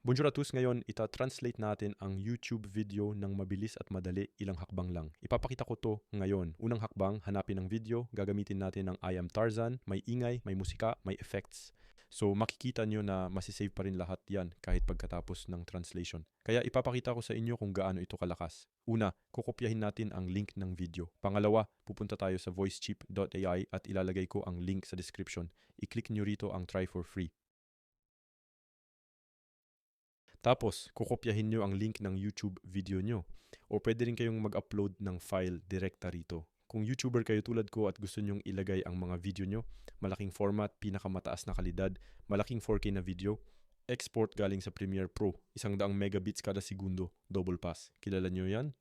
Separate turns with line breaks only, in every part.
Bonjour à tous, ngayon ita-translate natin ang YouTube video ng mabilis at madali ilang hakbang lang. Ipapakita ko to ngayon. Unang hakbang, hanapin ang video, gagamitin natin ang I am Tarzan, may ingay, may musika, may effects. So makikita nyo na masisave pa rin lahat yan kahit pagkatapos ng translation. Kaya ipapakita ko sa inyo kung gaano ito kalakas. Una, kukopyahin natin ang link ng video. Pangalawa, pupunta tayo sa voicecheap.ai at ilalagay ko ang link sa description. I-click nyo rito ang try for free. Tapos, kukopyahin nyo ang link ng YouTube video nyo. O pwede rin kayong mag-upload ng file direkta rito. Kung YouTuber kayo tulad ko at gusto nyong ilagay ang mga video nyo, malaking format, pinakamataas na kalidad, malaking 4K na video, export galing sa Premiere Pro, isang daang megabits kada segundo, double pass. Kilala nyo yan?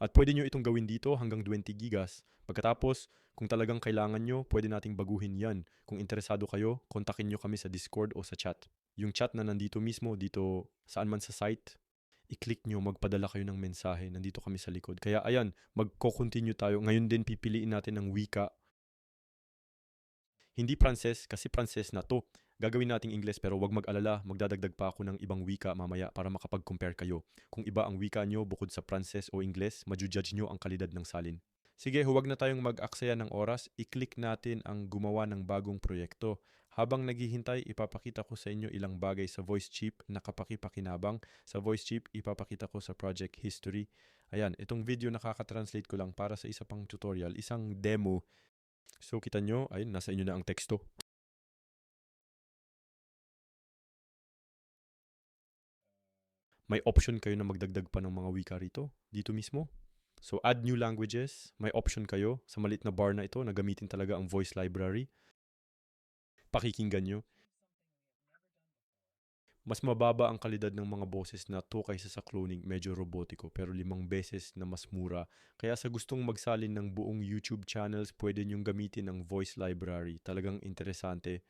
At pwede nyo itong gawin dito hanggang 20 gigas. Pagkatapos, kung talagang kailangan nyo, pwede nating baguhin yan. Kung interesado kayo, kontakin nyo kami sa Discord o sa chat. Yung chat na nandito mismo, dito saan man sa site, i-click nyo, magpadala kayo ng mensahe. Nandito kami sa likod. Kaya ayan, magko-continue tayo. Ngayon din pipiliin natin ng wika. Hindi Pranses, kasi Pranses na to. Gagawin nating Ingles pero wag mag-alala, magdadagdag pa ako ng ibang wika mamaya para makapag-compare kayo. Kung iba ang wika nyo bukod sa Pranses o Ingles, majujudge nyo ang kalidad ng salin. Sige, huwag na tayong mag-aksaya ng oras. I-click natin ang gumawa ng bagong proyekto. Habang naghihintay, ipapakita ko sa inyo ilang bagay sa VoiceChip na kapakipakinabang. Sa VoiceChip, ipapakita ko sa project history. Ayan, itong video nakaka-translate ko lang para sa isa pang tutorial, isang demo. So, kita nyo, ayun, nasa inyo na ang teksto. May option kayo na magdagdag pa ng mga wika rito, dito mismo. So, add new languages. May option kayo sa malit na bar na ito na gamitin talaga ang voice library. Pakikinggan nyo. Mas mababa ang kalidad ng mga boses na to kaysa sa cloning, medyo robotiko, pero limang beses na mas mura. Kaya sa gustong magsalin ng buong YouTube channels, pwede nyong gamitin ang voice library. Talagang interesante.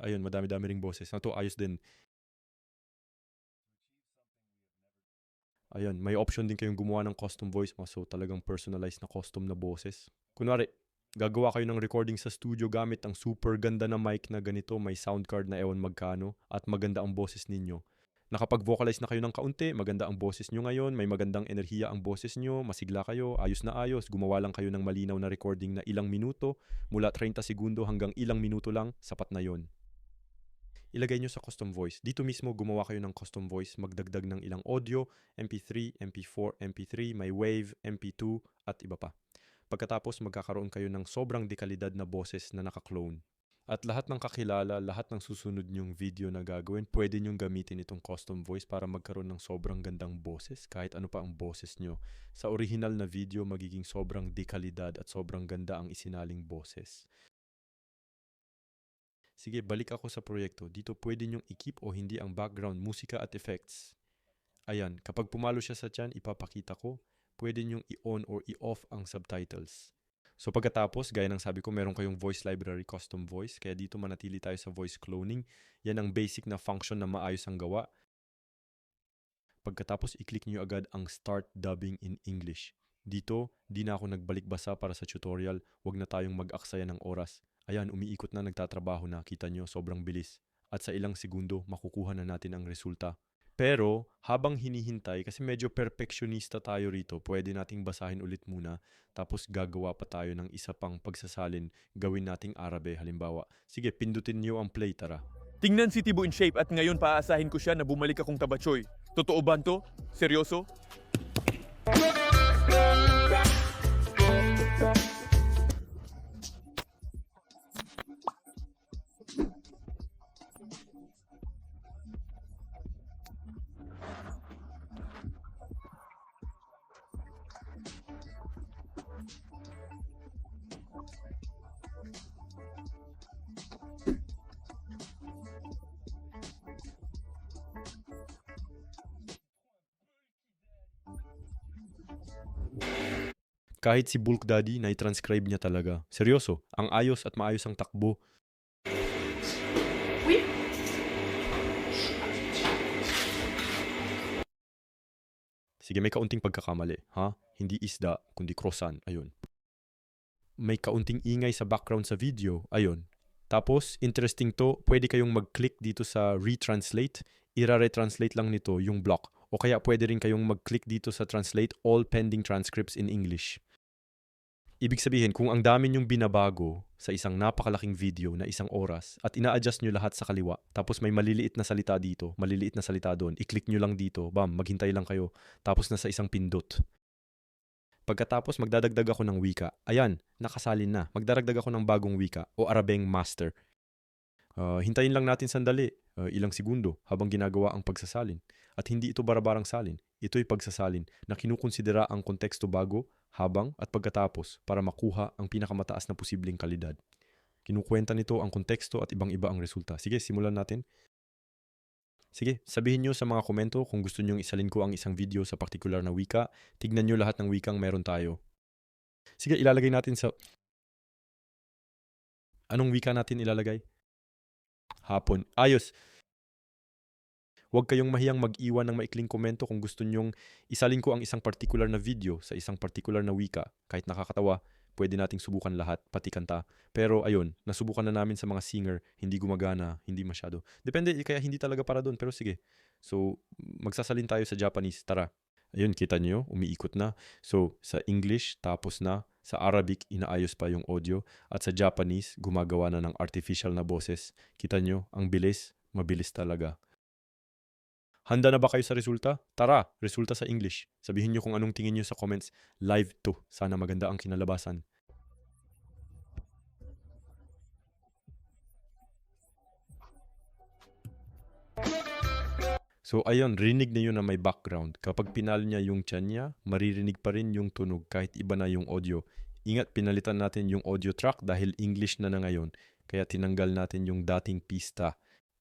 Ayun, madami-dami ring boses. Na to, ayos din. Ayun, may option din kayong gumawa ng custom voice mo. So, talagang personalized na custom na boses. Kunwari, gagawa kayo ng recording sa studio gamit ang super ganda na mic na ganito, may sound card na ewan magkano, at maganda ang boses ninyo. Nakapag-vocalize na kayo ng kaunti, maganda ang boses nyo ngayon, may magandang enerhiya ang boses nyo, masigla kayo, ayos na ayos, gumawa lang kayo ng malinaw na recording na ilang minuto, mula 30 segundo hanggang ilang minuto lang, sapat na yon ilagay nyo sa custom voice. Dito mismo gumawa kayo ng custom voice, magdagdag ng ilang audio, MP3, MP4, MP3, may wave, MP2, at iba pa. Pagkatapos magkakaroon kayo ng sobrang dekalidad na boses na naka-clone. At lahat ng kakilala, lahat ng susunod nyong video na gagawin, pwede nyong gamitin itong custom voice para magkaroon ng sobrang gandang boses, kahit ano pa ang boses nyo. Sa original na video, magiging sobrang dekalidad at sobrang ganda ang isinaling boses. Sige, balik ako sa proyekto. Dito pwede nyong i-keep o hindi ang background, musika at effects. Ayan, kapag pumalo siya sa chan, ipapakita ko. Pwede nyong i-on or i-off ang subtitles. So pagkatapos, gaya ng sabi ko, meron kayong voice library, custom voice. Kaya dito manatili tayo sa voice cloning. Yan ang basic na function na maayos ang gawa. Pagkatapos, i-click nyo agad ang Start Dubbing in English. Dito, di na ako nagbalik basa para sa tutorial. Huwag na tayong mag-aksaya ng oras. Ayan, umiikot na, nagtatrabaho na. Kita nyo, sobrang bilis. At sa ilang segundo, makukuha na natin ang resulta. Pero, habang hinihintay, kasi medyo perfectionista tayo rito, pwede nating basahin ulit muna, tapos gagawa pa tayo ng isa pang pagsasalin, gawin nating Arabe halimbawa. Sige, pindutin niyo ang play, tara.
Tingnan si Tibo in shape at ngayon paaasahin ko siya na bumalik akong tabachoy. Totoo ba to? Seryoso?
Kahit si Bulk Daddy, na-transcribe niya talaga. Seryoso, ang ayos at maayos ang takbo. Sige, may kaunting pagkakamali, ha? Hindi isda, kundi krosan, ayun. May kaunting ingay sa background sa video, ayun. Tapos, interesting to, pwede kayong mag-click dito sa retranslate. Ira-retranslate lang nito yung block. O kaya pwede rin kayong mag-click dito sa translate all pending transcripts in English. Ibig sabihin, kung ang dami nyong binabago sa isang napakalaking video na isang oras at ina-adjust nyo lahat sa kaliwa, tapos may maliliit na salita dito, maliliit na salita doon, i-click nyo lang dito, bam, maghintay lang kayo, tapos na sa isang pindot. Pagkatapos magdadagdag ako ng wika, ayan, nakasalin na. Magdaragdag ako ng bagong wika o Arabeng Master. Ah, hintayin lang natin sandali, ah, ilang segundo habang ginagawa ang pagsasalin. At hindi ito barabarang salin, ito'y pagsasalin na kinukonsidera ang konteksto bago, habang at pagkatapos para makuha ang pinakamataas na posibleng kalidad. Kinukwenta nito ang konteksto at ibang iba ang resulta. Sige, simulan natin. Sige, sabihin nyo sa mga komento kung gusto nyong isalin ko ang isang video sa particular na wika. Tignan nyo lahat ng wikang meron tayo. Sige, ilalagay natin sa... Anong wika natin ilalagay? Hapon. Ayos. Huwag kayong mahiyang mag-iwan ng maikling komento kung gusto nyong isalin ko ang isang particular na video sa isang particular na wika. Kahit nakakatawa, pwede nating subukan lahat, pati kanta. Pero ayun, nasubukan na namin sa mga singer, hindi gumagana, hindi masyado. Depende, kaya hindi talaga para doon, pero sige. So, magsasalin tayo sa Japanese, tara. Ayun, kita nyo, umiikot na. So, sa English, tapos na. Sa Arabic, inaayos pa yung audio. At sa Japanese, gumagawa na ng artificial na boses. Kita nyo, ang bilis, mabilis talaga. Handa na ba kayo sa resulta? Tara, resulta sa English. Sabihin nyo kung anong tingin nyo sa comments. Live to. Sana maganda ang kinalabasan. So ayun, rinig na yun na may background. Kapag pinal niya yung tiyan niya, maririnig pa rin yung tunog kahit iba na yung audio. Ingat, pinalitan natin yung audio track dahil English na na ngayon. Kaya tinanggal natin yung dating pista.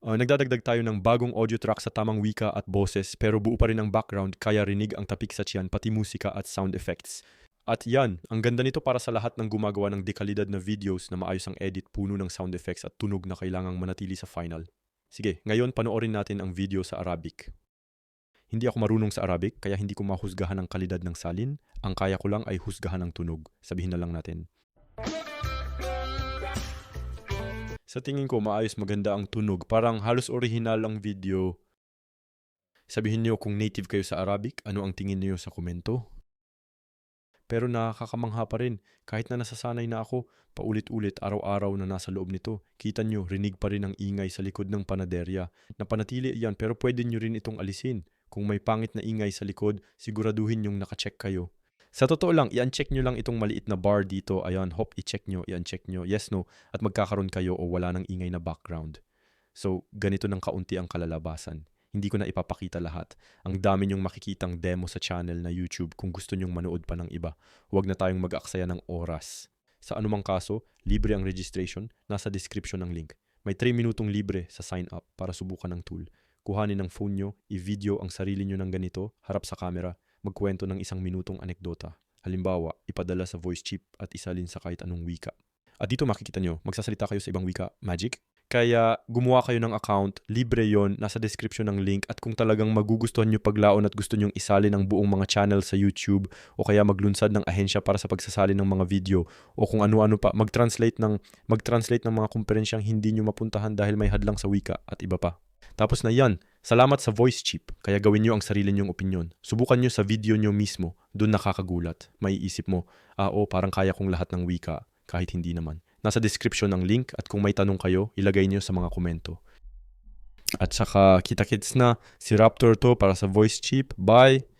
Uh, nagdadagdag tayo ng bagong audio track sa tamang wika at boses pero buo pa rin ang background kaya rinig ang tapik sa tiyan pati musika at sound effects. At yan, ang ganda nito para sa lahat ng gumagawa ng dekalidad na videos na maayos ang edit, puno ng sound effects at tunog na kailangang manatili sa final. Sige, ngayon panoorin natin ang video sa Arabic. Hindi ako marunong sa Arabic kaya hindi ko mahusgahan ang kalidad ng salin. Ang kaya ko lang ay husgahan ang tunog. Sabihin na lang natin. Sa tingin ko, maayos maganda ang tunog. Parang halos original ang video. Sabihin niyo kung native kayo sa Arabic, ano ang tingin niyo sa komento? Pero nakakamangha pa rin. Kahit na nasasanay na ako, paulit-ulit araw-araw na nasa loob nito, kita nyo, rinig pa rin ang ingay sa likod ng panaderya. Napanatili yan pero pwede nyo rin itong alisin. Kung may pangit na ingay sa likod, siguraduhin yung nakacheck kayo. Sa totoo lang, i-uncheck nyo lang itong maliit na bar dito. Ayan, hop, i-check nyo, i-uncheck nyo. Yes, no. At magkakaroon kayo o wala ng ingay na background. So, ganito ng kaunti ang kalalabasan. Hindi ko na ipapakita lahat. Ang dami nyong makikitang demo sa channel na YouTube kung gusto nyong manood pa ng iba. Huwag na tayong mag-aksaya ng oras. Sa anumang kaso, libre ang registration. Nasa description ng link. May 3 minutong libre sa sign up para subukan ng tool. Kuhanin ng phone nyo, i-video ang sarili nyo ng ganito, harap sa camera, magkwento ng isang minutong anekdota. Halimbawa, ipadala sa voice chip at isalin sa kahit anong wika. At dito makikita nyo, magsasalita kayo sa ibang wika, magic. Kaya gumawa kayo ng account, libre yon nasa description ng link at kung talagang magugustuhan nyo paglaon at gusto nyong isali ng buong mga channel sa YouTube o kaya maglunsad ng ahensya para sa pagsasali ng mga video o kung ano-ano pa, mag-translate ng, mag-translate ng mga komperensyang hindi nyo mapuntahan dahil may hadlang sa wika at iba pa. Tapos na yan, salamat sa voice chip, kaya gawin nyo ang sarili nyong opinion. Subukan nyo sa video nyo mismo, doon nakakagulat. May isip mo, ah o parang kaya kong lahat ng wika, kahit hindi naman. Nasa description ng link at kung may tanong kayo, ilagay nyo sa mga komento. At saka kita-kits na si Raptor to para sa voice chip. Bye!